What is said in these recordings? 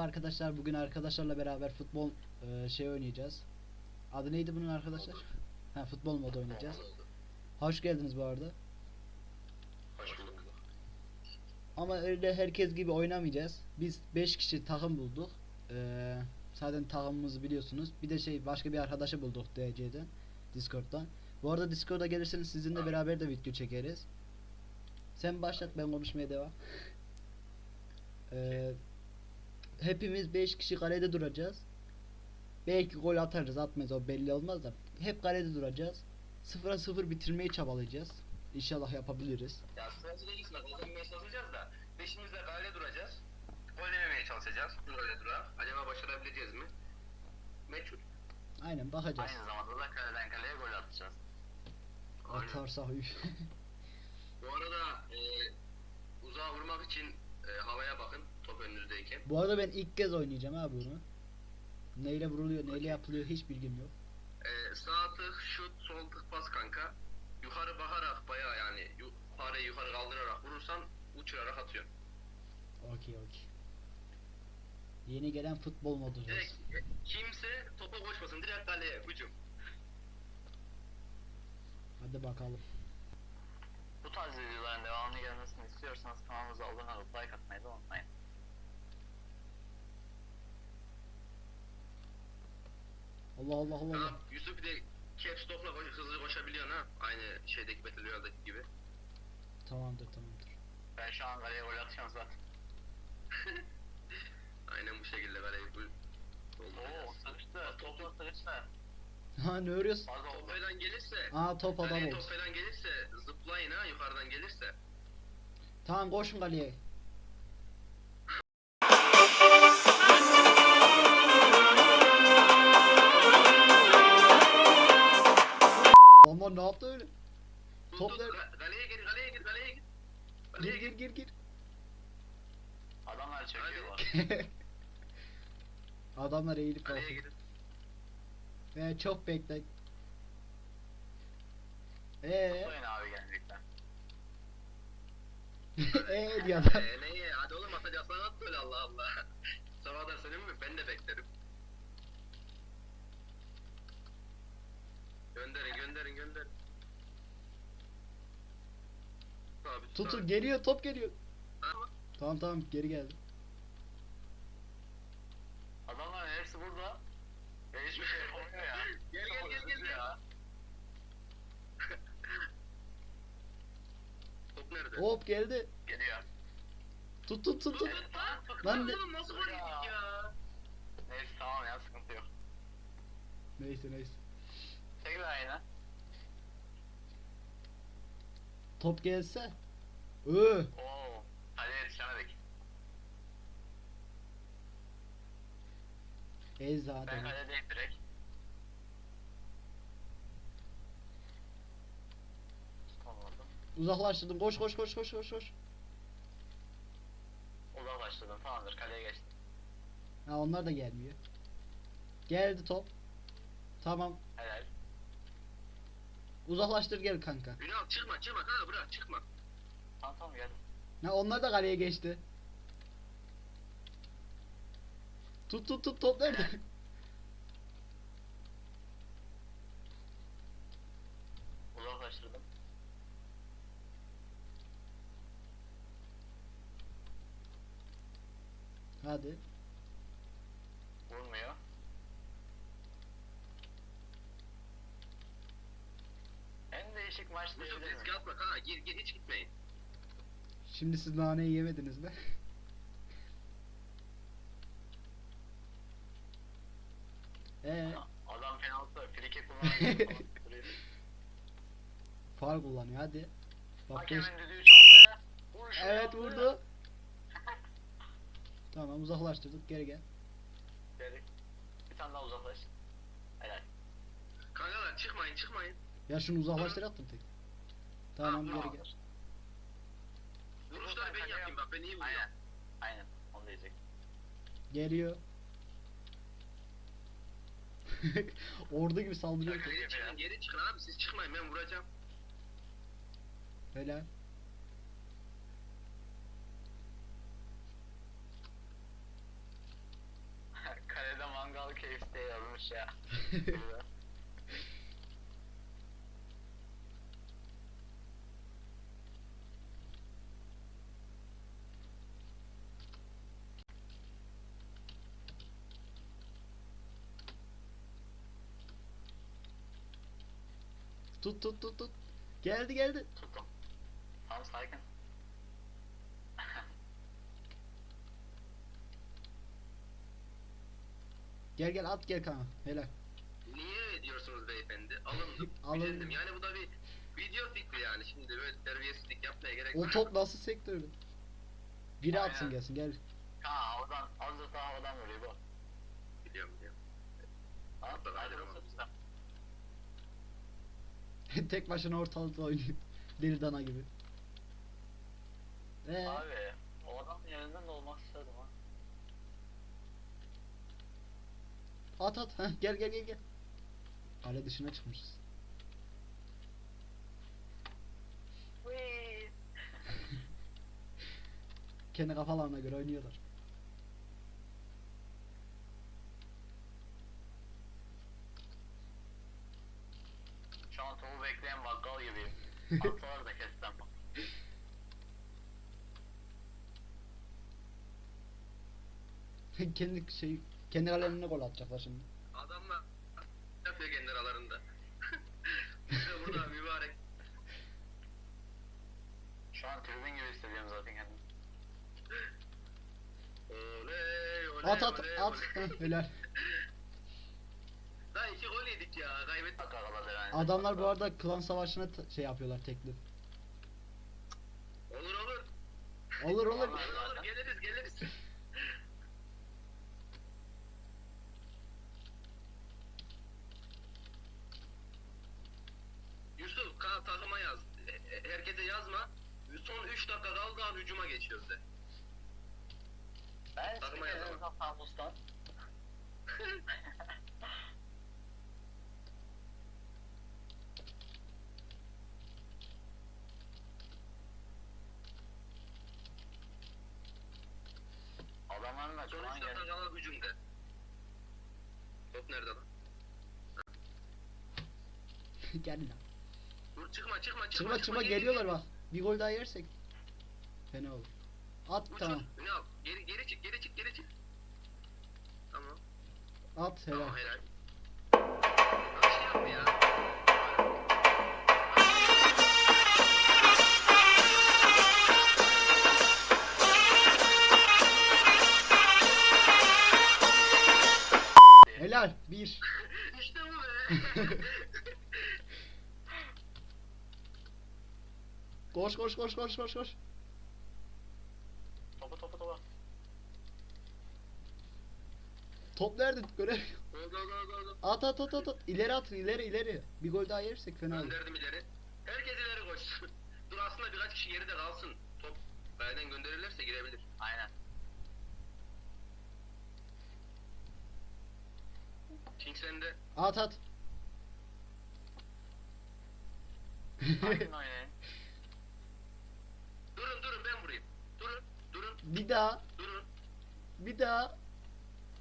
arkadaşlar. Bugün arkadaşlarla beraber futbol e, şey oynayacağız. Adı neydi bunun arkadaşlar? Ha futbol modu oynayacağız. Hoş geldiniz bu arada. Hoş bulduk. Ama öyle herkes gibi oynamayacağız. Biz 5 kişi takım bulduk. Ee, zaten takımımızı biliyorsunuz. Bir de şey başka bir arkadaşı bulduk DC'den. Discord'dan. Bu arada Discord'a gelirseniz sizinle beraber de video çekeriz. Sen başlat ben konuşmaya devam. Ee, hepimiz 5 kişi kalede duracağız. Belki gol atarız atmayız o belli olmaz da. Hep kalede duracağız. 0'a 0 bitirmeyi çabalayacağız. İnşallah yapabiliriz. Ya sırasıyla gitmez. Kazanmaya çalışacağız da. Beşimizde gale duracağız. Gol yememeye çalışacağız. Böyle durar. Acaba başarabileceğiz mi? Meçhul. Aynen bakacağız. Aynı zamanda da kaleden kaleye gol atacağız. Aynen. Atarsa üf. Bu arada e, uzağa vurmak için e, havaya bakın top önünüzdeyken. Bu arada ben ilk kez oynayacağım ha bunu. Neyle vuruluyor, neyle yapılıyor hiç bilgim yok. E, sağ tık, şut, sol tık pas kanka. Yukarı bakarak bayağı yani fareyi yukarı kaldırarak vurursan uçurarak atıyorsun. Okey okey. Yeni gelen futbol modu. Direkt e, kimse topa koşmasın. Direkt kaleye hücum. Hadi bakalım. Bu tarz videoların devamını gelmesini istiyorsanız kanalımıza abone olup like atmayı da unutmayın. Allah Allah Allah. Ha, Allah. Yusuf bir de caps lock'la koş, hızlı koşabiliyorsun ha. Aynı şeydeki Battle Royale'daki gibi. Tamamdır tamamdır. Ben şu an kaleye gol atıyorum zaten. Aynen bu şekilde kaleyi bu Oo sıkıştı. Topla sıkıştı. Ha ne örüyorsun? Fazla Top oldu. falan gelirse, Aa top adam kaleye oldu. top falan gelirse zıplayın ha yukarıdan gelirse. Tamam koşun kaleye. Adamlar eğilip Kaleye. Ee, çok bekle. Ee, Tutlayın abi gelecekler. ee diyor adam. Ee, neye? Hadi oğlum atacaksan at böyle Allah Allah. Sabah da söyleyeyim mi? Ben de beklerim. Gönderin, gönderin, gönderin. Abi, tut Tutun abi. geliyor top geliyor. Tamam tamam geri geldi. Adamların hepsi burada. Ve hiçbir şey yapamıyor ya. Gel, gel, Çok gel, gel, üzücü gel. ya. Top nerede? Hop geldi. Geliyor. Tut tut tut tut. Lan, de- oğlum nasıl yedik ya? Neyse tamam ya sıkıntı yok. Neyse neyse. Çekil aynen. Top gelse. Öh. Oo. Kaleye yetişemedik. Ey Ben zaten. kaledeyim direkt. Uzaklaştırdım. Koş koş koş koş koş koş. Uzaklaştırdım tamamdır kaleye geçtim. Ha onlar da gelmiyor. Geldi top. Tamam. Helal. Uzaklaştır gel kanka. Ünal çıkma, çıkma kanka bırak çıkma. Tamam tamam geldim. Ha onlar da kaleye geçti. Tut tut tut top nerede? Uzaklaştırdım. Hadi. Vurmuyor. En değişik maç diyebilir riske miyim? atma kanka gir gir hiç gitmeyin. Şimdi siz naneyi yemediniz mi? Ee, Adam penaltı, frike kullanıyor. far kullanıyor hadi. Bak Hakemin düdüğü çaldı. Vuruş Evet vurdu. Tamam uzaklaştırdık geri gel. Geri. Bir tane daha uzaklaş. Helal. Kankalar çıkmayın çıkmayın. Ya şunu uzaklaştır attım tek. Tamam geri gel. Tamamdır. Vuruşları ben yapayım bak ben iyi vuruyorum. Aynen. Aynen. Onu diyecek. Geliyor. Ordu gibi saldırıyor. Geri çıkın geri çıkın abi siz çıkmayın ben vuracağım. Helal. Diye yazmış ya. Tut tut tut tut. Geldi geldi. Tuttum. Tamam sakin. Gel gel at gel kanka. Helal. Niye ediyorsunuz beyefendi? Alındım. Alındım. Yani bu da bir video fikri yani. Şimdi böyle terbiyesizlik yapmaya gerek O var. top nasıl sektörü? Biri atsın Aynen. gelsin gel. Ha havadan azıcık daha havadan vuruyor bu. Biliyorum biliyorum. Tek başına ortalıkta oynuyor. Deli dana gibi. Ee, Abi o adam yerinden de olmak istedim ha. At at. Heh, gel gel gel gel. Kale dışına çıkmışız. Kendi kafalarına göre oynuyorlar. Topu bekleyen bakkal gibiyim. Atsalar da kessem. kendi şey kendi kalelerine gol atacaklar şimdi. Adamlar yapıyor kendi aralarında. Burada mübarek. Şu an tribün gibi hissediyorum zaten kendimi. Oley oley At at oley, at. oley. Heh, helal. Daha iki gol yedik ya kaybettik. Bak arada yani. Adamlar bu arada klan savaşına t- şey yapıyorlar teklif. Olur olur. Olur olur. Vallahi. Olur olur geliriz geliriz. Yusuf ka takıma yaz. E, e, Herkese yazma. Son 3 dakika kaldı an hücuma geçiyoruz de. Ben Takıma size yazamam. Adamların da Son 3 çoğan dakika geldi. kala hücum de. Top nerede lan? Gel lan. Dur çıkma çıkma çıkma. Çıkma çıkma geliyorlar bak. Bir gol daha yersek. Fena olur. At Uç, tamam. uç. Yap? Geri, geri çık geri çık geri çık. Tamam. At helal. Tamam helal. Bir şey yapma ya. Helal. Bir. İşte bu be. Koş koş koş koş koş koş. Top nerede? Görev. Gol gol gol gol. gol. At at at at at. İleri atın ileri ileri. Bir gol daha yersek fena olur. Gönderdim ileri. Herkes ileri koşsun. Dur aslında birkaç kişi geride kalsın. Top kayadan gönderirlerse girebilir. Aynen. King sende. At at. Durun durun ben vurayım. Durun durun bir daha. durun. Bir daha.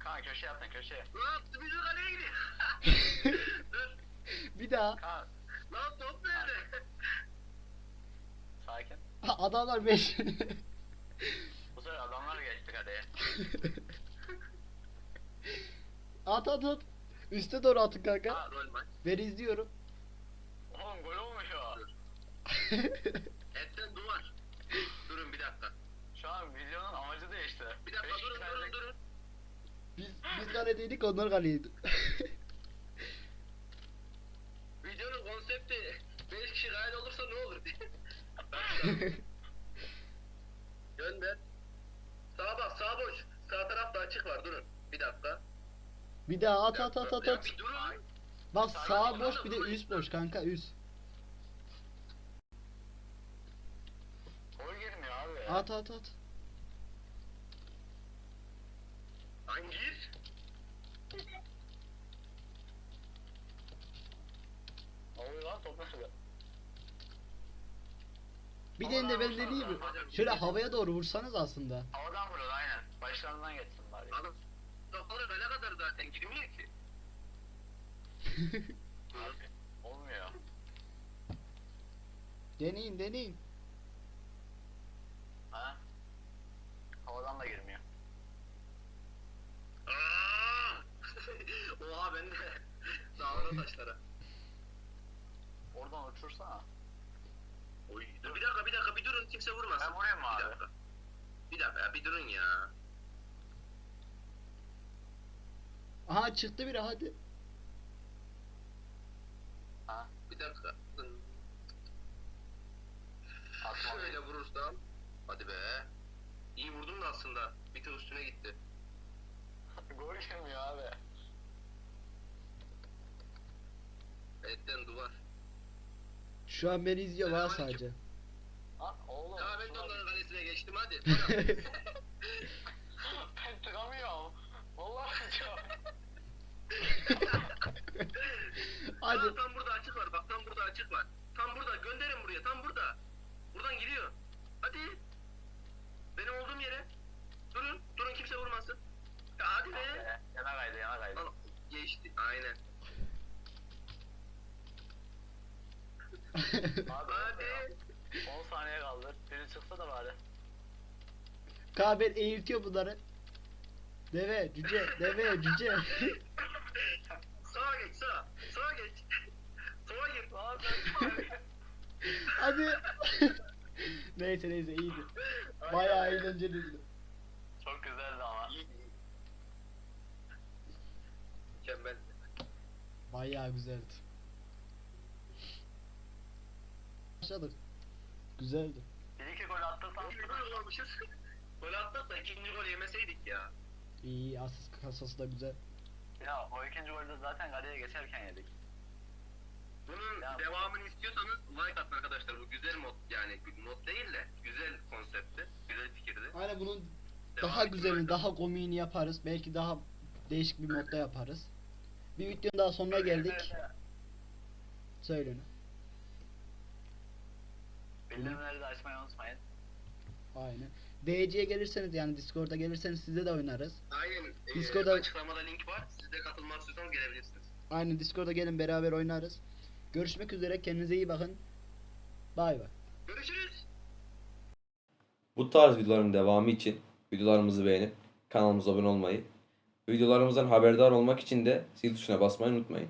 Kaan köşe yaptın köşe. Lan bizim kaleye gidiyor. Dur. Bir daha. Kaan Lan top nerede? sakin. Adamlar 5. Bu sefer adamlar geçti kaleye. at at at. Üste doğru atın kanka. Ha rol maç. Ben izliyorum. Oğlum gol olmuş o. Etten duvar. Durun bir dakika. Şu an videonun amacı değişti. Bir dakika Beş durun kişilerle- durun durun. biz biz kaledeydik onlar kaleydi. Videonun konsepti 5 kişi gayet olursa ne olur diye. Gönder. Sağa bak sağ boş. Sağ tarafta açık var durun. Bir dakika. bir daha at at at at Ya at. Bir durun. Bak sağ boş bir de üst boş kanka üst. Gol girmiyor abi. At at at. Lan gir. Ne oluyor lan top nerede? Bir de de ben deneyeyim mi? Şöyle havaya doğru vursanız aslında. Havadan vuruyor aynen. Başlarından geçsin bari. Adam kafaları böyle kadar zaten girmiyor Olmuyor. Deneyin deneyin. Ha? Havadan da girmiyor. Aa! Oha ben de dağlara taşlara. Oradan uçursana. Oy. Dur bir dakika bir dakika bir durun kimse vurmasın. Ben vurayım mı Bir abi? dakika. Bir dakika ya bir durun ya. Aha çıktı biri hadi. Ha? Bir dakika. Atma. Şöyle vurursam. Hadi be. İyi vurdum da aslında. Bir tık üstüne gitti. Gol yemiyor abi. Etten duvar. Şu an beni izliyor var sadece. Lan oğlum. Ya ben de şuna- onların kalesine geçtim hadi. ben tıkamıyorum. Vallahi tıkamıyorum. hadi. Aa, tam burada açık var. Bak tam burada açık var. Tam burada. Gönderin buraya. Tam burada. Buradan giriyor. Hadi. Benim olduğum yere. Durun. Durun kimse vurmasın. Ya hadi be. Yana kaydı yana kaydı. Geçti. Aynen. Abi Hadi. 10 saniye kaldı. Biri çıksa da bari. Kabel eğiltiyor bunları. Deve, cüce, deve, cüce. Sağa geç sağa. Sağa geç. Sağa gir. Lan ben hadi. neyse neyse iyiydi. Bayağı eğlenceliydi. Çok güzeldi ama. İyi, iyi. Mükemmel. Bayağı güzeldi. Başladık. Güzeldi. Bir iki gol attırsan İkinci gol olmuşuz. Gol attık da ikinci gol yemeseydik ya. İyi, asist kasası da güzel. Ya o ikinci golde zaten kaleye geçerken yedik. Bunun Ya- devamını istiyorsanız like atın arkadaşlar. Bu güzel mod yani mod değil de güzel konseptti. Güzel fikirdi. Aynen bunun Devam daha güzelini, daha komiğini yaparız. Belki daha değişik bir modda yaparız. Bir videonun daha sonuna geldik. Söyleyin. Bildirimleri de açmayı unutmayın. Aynen. DC'ye gelirseniz yani Discord'a gelirseniz size de oynarız. Aynen. Ee, Discord'a- açıklamada link var. Siz de katılmak istiyorsanız gelebilirsiniz. Aynen Discord'a gelin beraber oynarız. Görüşmek üzere. Kendinize iyi bakın. Bay bay. Görüşürüz. Bu tarz videoların devamı için videolarımızı beğenip kanalımıza abone olmayı, videolarımızdan haberdar olmak için de zil tuşuna basmayı unutmayın.